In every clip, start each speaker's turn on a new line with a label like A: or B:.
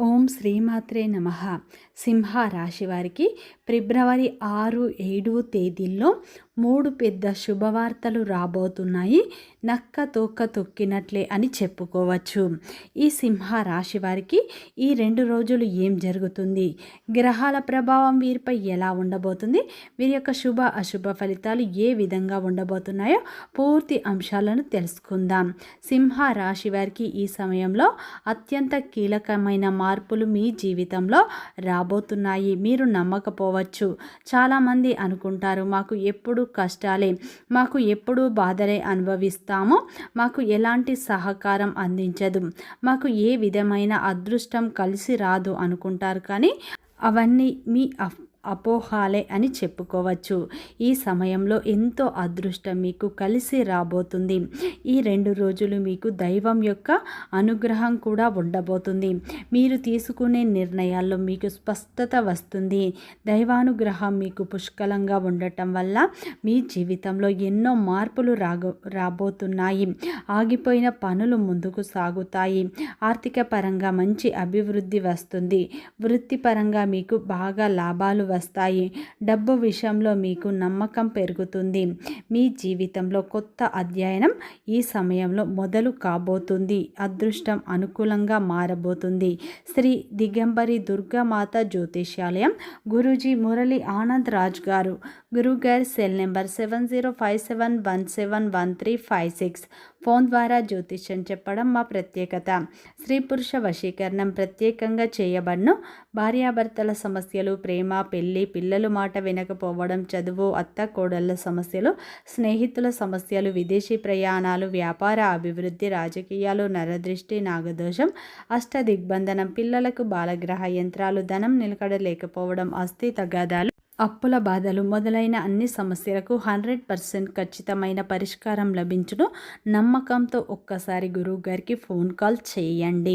A: ఓం శ్రీమాత్రే నమ. సింహ రాశి వారికి ఫిబ్రవరి ఆరు ఏడు తేదీల్లో మూడు పెద్ద శుభవార్తలు రాబోతున్నాయి. నక్క తోక తొక్కినట్లే అని చెప్పుకోవచ్చు. ఈ సింహ రాశి వారికి ఈ రెండు రోజులు ఏం జరుగుతుంది? గ్రహాల ప్రభావం వీరిపై ఎలా ఉండబోతుంది? వీరి యొక్క శుభ అశుభ ఫలితాలు ఏ విధంగా ఉండబోతున్నాయో పూర్తి అంశాలను తెలుసుకుందాం. సింహ రాశి వారికి ఈ సమయంలో అత్యంత కీలకమైన మార్పులు మీ జీవితంలో రాబోతున్నాయి. మీరు నమ్మకపోవచ్చు. చాలామంది అనుకుంటారు మాకు ఎప్పుడు కష్టాలే మాకు ఎప్పుడు బాధలే అనుభవిస్తామో మాకు ఎలాంటి సహకారం అందించదు మాకు ఏ విధమైన అదృష్టం కలిసి రాదు అనుకుంటారు. కానీ అవన్నీ మీ అఫ్ అపోహాలే అని చెప్పుకోవచ్చు. ఈ సమయంలో ఎంతో అదృష్టం మీకు కలిసి రాబోతుంది. ఈ రెండు రోజులు మీకు దైవం యొక్క అనుగ్రహం కూడా ఉండబోతుంది. మీరు తీసుకునే నిర్ణయాల్లో మీకు స్పష్టత వస్తుంది. దైవానుగ్రహం మీకు పుష్కలంగా ఉండటం వల్ల మీ జీవితంలో ఎన్నో మార్పులు రాగో రాబోతున్నాయి. ఆగిపోయిన పనులు ముందుకు సాగుతాయి. ఆర్థిక పరంగా మంచి అభివృద్ధి వస్తుంది. వృత్తిపరంగా మీకు బాగా లాభాలు వస్తాయి. డబ్బు విషయంలో మీకు నమ్మకం పెరుగుతుంది. మీ జీవితంలో కొత్త అధ్యయనం ఈ సమయంలో మొదలు కాబోతుంది. అదృష్టం అనుకూలంగా మారబోతుంది. శ్రీ దిగంబరి దుర్గామాత జ్యోతిష్యాలయం గురూజీ మురళి ఆనంద్ రాజ్ గారు గురుగారి cell number seven zero five seven one seven one three five six. Phone ద్వారా జ్యోతిష్యం చెప్పడం మా ప్రత్యేకత. స్త్రీ పురుష వశీకరణం ప్రత్యేకంగా చేయబడను. భార్యాభర్తల సమస్యలు ప్రేమ పెళ్ళి పిల్లలు మాట వినకపోవడం చదువు అత్త కోడళ్ళ సమస్యలు స్నేహితుల సమస్యలు విదేశీ ప్రయాణాలు వ్యాపార అభివృద్ధి రాజకీయాలు నరదృష్టి నాగదోషం అష్ట దిగ్బంధనం పిల్లలకు బాలగ్రహ యంత్రాలు ధనం నిలకడలేకపోవడం అస్థి తగాదాలు అప్పుల బాధలు మొదలైన అన్ని సమస్యలకు హండ్రెడ్ పర్సెంట్ ఖచ్చితమైన పరిష్కారం లభించును. నమ్మకంతో ఒక్కసారి గురువు గారికి ఫోన్ కాల్ చేయండి.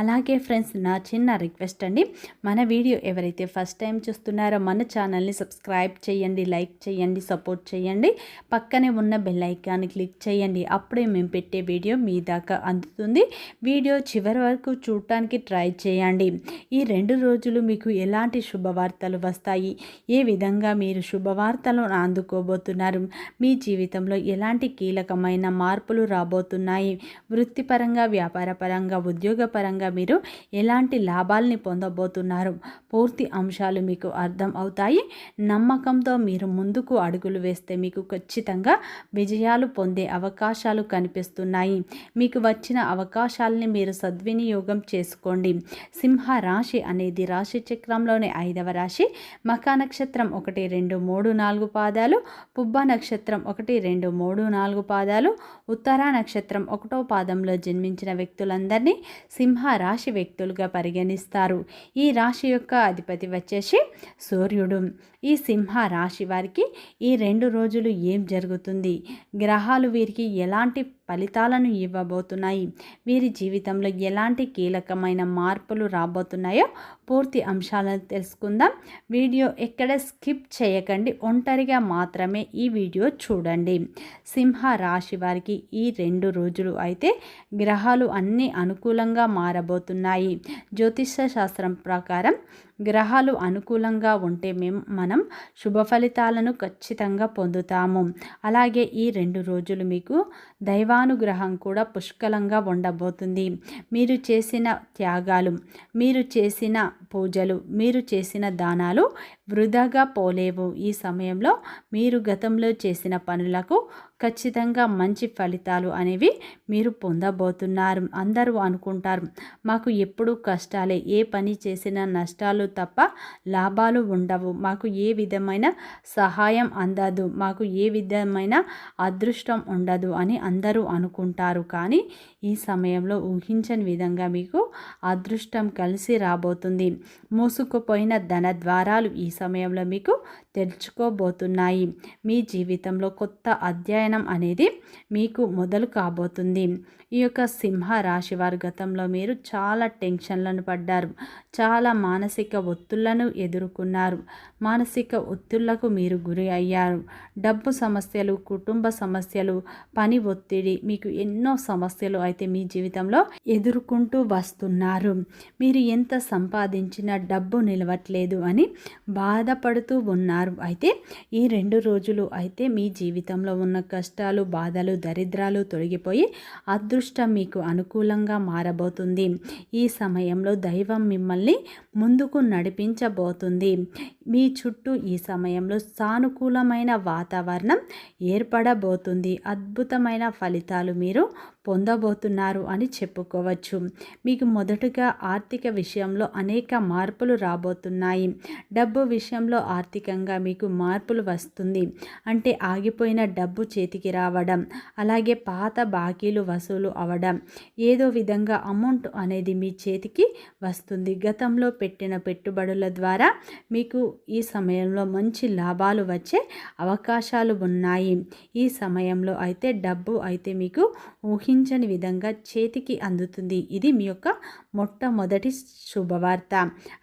A: అలాగే ఫ్రెండ్స్ నా చిన్న రిక్వెస్ట్ అండి. మన వీడియో ఎవరైతే ఫస్ట్ టైం చూస్తున్నారో మన ఛానల్ని సబ్స్క్రైబ్ చేయండి లైక్ చేయండి సపోర్ట్ చేయండి. పక్కనే ఉన్న బెల్ ఐకాన్ని క్లిక్ చేయండి. అప్పుడే మేము పెట్టే వీడియో మీ దాకా అందుతుంది. వీడియో చివరి వరకు చూడటానికి ట్రై చేయండి. ఈ రెండు రోజులు మీకు ఎలాంటి శుభవార్తలు వస్తాయి? ఏ ఏ విధంగా మీరు శుభవార్తలను అందుకోబోతున్నారు? మీ జీవితంలో ఎలాంటి కీలకమైన మార్పులు రాబోతున్నాయి? వృత్తిపరంగా వ్యాపారపరంగా ఉద్యోగపరంగా మీరు ఎలాంటి లాభాలని పొందబోతున్నారు? పూర్తి అంశాలు మీకు అర్థం అవుతాయి. నమ్మకంతో మీరు ముందుకు అడుగులు వేస్తే మీకు ఖచ్చితంగా విజయాలు పొందే అవకాశాలు కనిపిస్తున్నాయి. మీకు వచ్చిన అవకాశాలని మీరు సద్వినియోగం చేసుకోండి. సింహ రాశి అనేది రాశి చక్రంలోని ఐదవ రాశి. మకా నక్షత్రం నక్షత్రం ఒకటి రెండు మూడు నాలుగు పాదాలు పుబ్బ నక్షత్రం ఒకటి రెండు మూడు నాలుగు పాదాలు ఉత్తరా నక్షత్రం ఒకటో పాదంలో జన్మించిన వ్యక్తులందరినీ సింహ రాశి వ్యక్తులుగా పరిగణిస్తారు. ఈ రాశి యొక్క అధిపతి వచ్చేసి సూర్యుడు. ఈ సింహ రాశి వారికి ఈ రెండు రోజులు ఏం జరుగుతుంది? గ్రహాలు వీరికి ఎలాంటి ఫలితాలను ఇవ్వబోతున్నాయి? వీరి జీవితంలో ఎలాంటి కీలకమైన మార్పులు రాబోతున్నాయో పూర్తి అంశాలను తెలుసుకుందాం. వీడియో ఎక్కడ స్కిప్ చేయకండి. ఒంటరిగా మాత్రమే ఈ వీడియో చూడండి. సింహ రాశి వారికి ఈ రెండు రోజులు అయితే గ్రహాలు అన్నీ అనుకూలంగా మారబోతున్నాయి. జ్యోతిష శాస్త్రం ప్రకారం గ్రహాలు అనుకూలంగా ఉంటే మేము మనం శుభ ఫలితాలను ఖచ్చితంగా పొందుతాము. అలాగే ఈ రెండు రోజులు మీకు దైవానుగ్రహం కూడా పుష్కలంగా ఉండబోతుంది. మీరు చేసిన త్యాగాలు మీరు చేసిన పూజలు మీరు చేసిన దానాలు వృధాగా పోలేవు. ఈ సమయంలో మీరు గతంలో చేసిన పనులకు ఖచ్చితంగా మంచి ఫలితాలు అనేవి మీరు పొందబోతున్నారు. అందరూ అనుకుంటారు మాకు ఎప్పుడు కష్టాలే ఏ పని చేసినా నష్టాలు తప్ప లాభాలు ఉండవు. మాకు ఏ విధమైన సహాయం అందదు మాకు ఏ విధమైన అదృష్టం ఉండదు అని అందరూ అనుకుంటారు. కానీ ఈ సమయంలో ఊహించని విధంగా మీకు అదృష్టం కలిసి రాబోతుంది. మూసుకుపోయిన ధన ద్వారాలు ఈ సమయంలో మీకు తెరుచుకోబోతున్నాయి. మీ జీవితంలో కొత్త అధ్యయనం అనేది మీకు మొదలు కాబోతుంది. ఈ యొక్క సింహ రాశి వారి గతంలో మీరు చాలా టెన్షన్లను పడ్డారు. చాలా మానసిక ఒత్తులను ఎదుర్కొన్నారు. మానసిక ఒత్తిళ్ళకు మీరు గురి అయ్యారు. డబ్బు సమస్యలు కుటుంబ సమస్యలు పని ఒత్తిడి మీకు ఎన్నో సమస్యలు అయితే మీ జీవితంలో ఎదుర్కొంటూ వస్తున్నారు. మీరు ఎంత సంపాదించినా డబ్బు నిలవట్లేదు అని బాధపడుతూ ఉన్నారు. అయితే ఈ రెండు రోజులు అయితే మీ జీవితంలో ఉన్న కష్టాలు బాధలు దరిద్రాలు తొలగిపోయి అదృష్టం మీకు అనుకూలంగా మారబోతుంది. ఈ సమయంలో దైవం మిమ్మల్ని ముందుకు నడిపించబోతుంది. మీ చుట్టూ ఈ సమయంలో సానుకూలమైన వాతావరణం ఏర్పడబోతుంది. అద్భుతమైన ఫలితాలు మీరు పొందబోతున్నారు అని చెప్పుకోవచ్చు. మీకు మొదటగా ఆర్థిక విషయంలో అనేక మార్పులు రాబోతున్నాయి. డబ్బు విషయంలో ఆర్థికంగా మీకు మార్పులు వస్తుంది. అంటే ఆగిపోయిన డబ్బు చేతికి రావడం అలాగే పాత బాకీలు వసూలు అవడం ఏదో విధంగా అమౌంట్ అనేది మీ చేతికి వస్తుంది. గతంలో పెట్టిన పెట్టుబడుల ద్వారా మీకు ఈ సమయంలో మంచి లాభాలు వచ్చే అవకాశాలు ఉన్నాయి. ఈ సమయంలో అయితే డబ్బు అయితే మీకు ఊహించని విధంగా చేతికి అందుతుంది. ఇది మీ యొక్క మొట్టమొదటి శుభవార్త.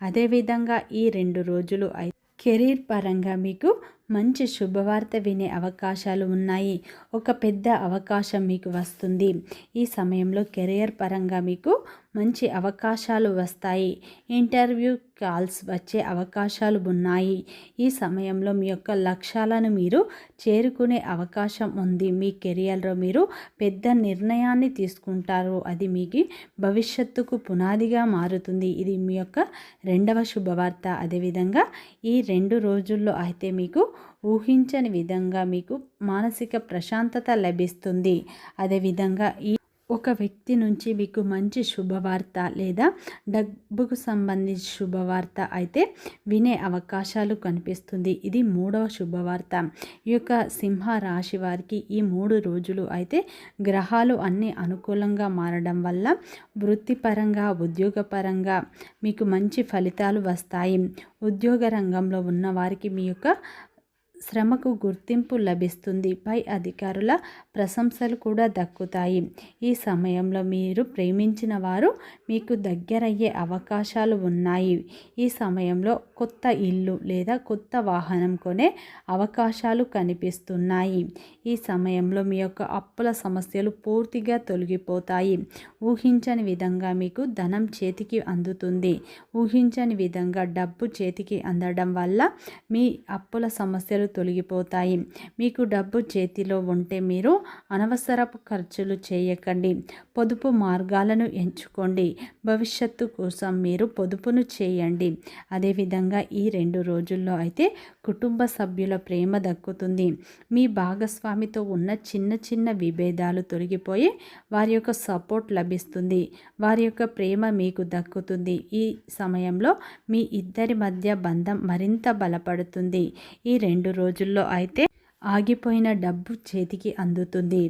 A: అదేవిధంగా ఈ రెండు రోజులు అయితే కెరీర్ పరంగా మీకు మంచి శుభవార్త వినే అవకాశాలు ఉన్నాయి. ఒక పెద్ద అవకాశం మీకు వస్తుంది. ఈ సమయంలో కెరియర్ పరంగా మీకు మంచి అవకాశాలు వస్తాయి. ఇంటర్వ్యూ కాల్స్ వచ్చే అవకాశాలు ఉన్నాయి. ఈ సమయంలో మీ యొక్క లక్ష్యాలను మీరు చేరుకునే అవకాశం ఉంది. మీ కెరియర్లో మీరు పెద్ద నిర్ణయాన్ని తీసుకుంటారు. అది మీకు భవిష్యత్తుకు పునాదిగా మారుతుంది. ఇది మీ యొక్క రెండవ శుభవార్త. అదేవిధంగా ఈ రెండు రోజుల్లో అయితే మీకు ఊహించని విధంగా మీకు మానసిక ప్రశాంతత లభిస్తుంది. అదేవిధంగా ఈ ఒక వ్యక్తి నుంచి మీకు మంచి శుభవార్త లేదా డబ్బుకు సంబంధించి శుభవార్త అయితే వినే అవకాశాలు కనిపిస్తుంది. ఇది మూడవ శుభవార్త. ఈ యొక్క సింహ రాశి వారికి ఈ మూడు రోజులు అయితే గ్రహాలు అన్నీ అనుకూలంగా మారడం వల్ల వృత్తిపరంగా ఉద్యోగపరంగా మీకు మంచి ఫలితాలు వస్తాయి. ఉద్యోగ రంగంలో ఉన్న వారికి మీ యొక్క శ్రమకు గుర్తింపు లభిస్తుంది. పై అధికారుల ప్రశంసలు కూడా దక్కుతాయి. ఈ సమయంలో మీరు ప్రేమించిన వారు మీకు దగ్గరయ్యే అవకాశాలు ఉన్నాయి. ఈ సమయంలో కొత్త ఇల్లు లేదా కొత్త వాహనం కొనే అవకాశాలు కనిపిస్తున్నాయి. ఈ సమయంలో మీ యొక్క అప్పుల సమస్యలు పూర్తిగా తొలగిపోతాయి. ఊహించని విధంగా మీకు ధనం చేతికి అందుతుంది. ఊహించని విధంగా డబ్బు చేతికి అందడం వల్ల మీ అప్పుల సమస్యలు తొలగిపోతాయి. మీకు డబ్బు చేతిలో ఉంటే మీరు అనవసరపు ఖర్చులు చేయకండి. పొదుపు మార్గాలను ఎంచుకోండి. భవిష్యత్తు కోసం మీరు పొదుపును చేయండి. అదేవిధంగా ఈ రెండు రోజుల్లో అయితే కుటుంబ సభ్యుల ప్రేమ దక్కుతుంది. మీ భాగస్వామితో ఉన్న చిన్న చిన్న విభేదాలు తొలగిపోయి వారి యొక్క సపోర్ట్ లభిస్తుంది. వారి యొక్క ప్రేమ మీకు దక్కుతుంది. ఈ సమయంలో మీ ఇద్దరి మధ్య బంధం మరింత బలపడుతుంది. ఈ రెండు రోజుల్లో అయితే ఆగిపోయిన డబ్బు చేతికి అందుతుంది.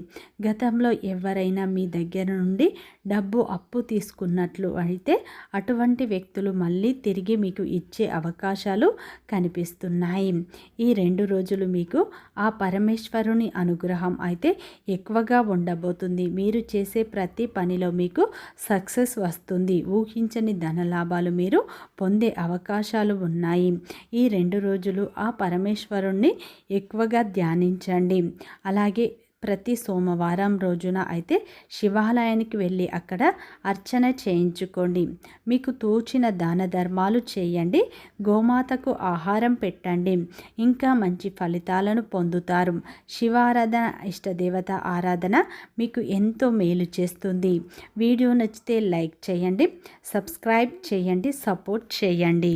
A: గతంలో ఎవరైనా మీ దగ్గర నుండి డబ్బు అప్పు తీసుకున్నట్లు అయితే అటువంటి వ్యక్తులు మళ్ళీ తిరిగి మీకు ఇచ్చే అవకాశాలు కనిపిస్తున్నాయి. ఈ రెండు రోజులు మీకు ఆ పరమేశ్వరుని అనుగ్రహం అయితే ఎక్కువగా ఉండబోతుంది. మీరు చేసే ప్రతి పనిలో మీకు సక్సెస్ వస్తుంది. ఊహించని ధనలాభాలు మీరు పొందే అవకాశాలు ఉన్నాయి. ఈ రెండు రోజులు ఆ పరమేశ్వరుణ్ణి ఎక్కువగా ధ్యానించండి. అలాగే ప్రతి సోమవారం రోజున అయితే శివాలయానికి వెళ్ళి అక్కడ అర్చన చేయించుకోండి. మీకు తోచిన దాన ధర్మాలు చేయండి. గోమాతకు ఆహారం పెట్టండి. ఇంకా మంచి ఫలితాలను పొందుతారు. శివారాధన ఇష్టదేవత ఆరాధన మీకు ఎంతో మేలు చేస్తుంది. వీడియో నచ్చితే లైక్ చేయండి సబ్స్క్రైబ్ చేయండి సపోర్ట్ చేయండి.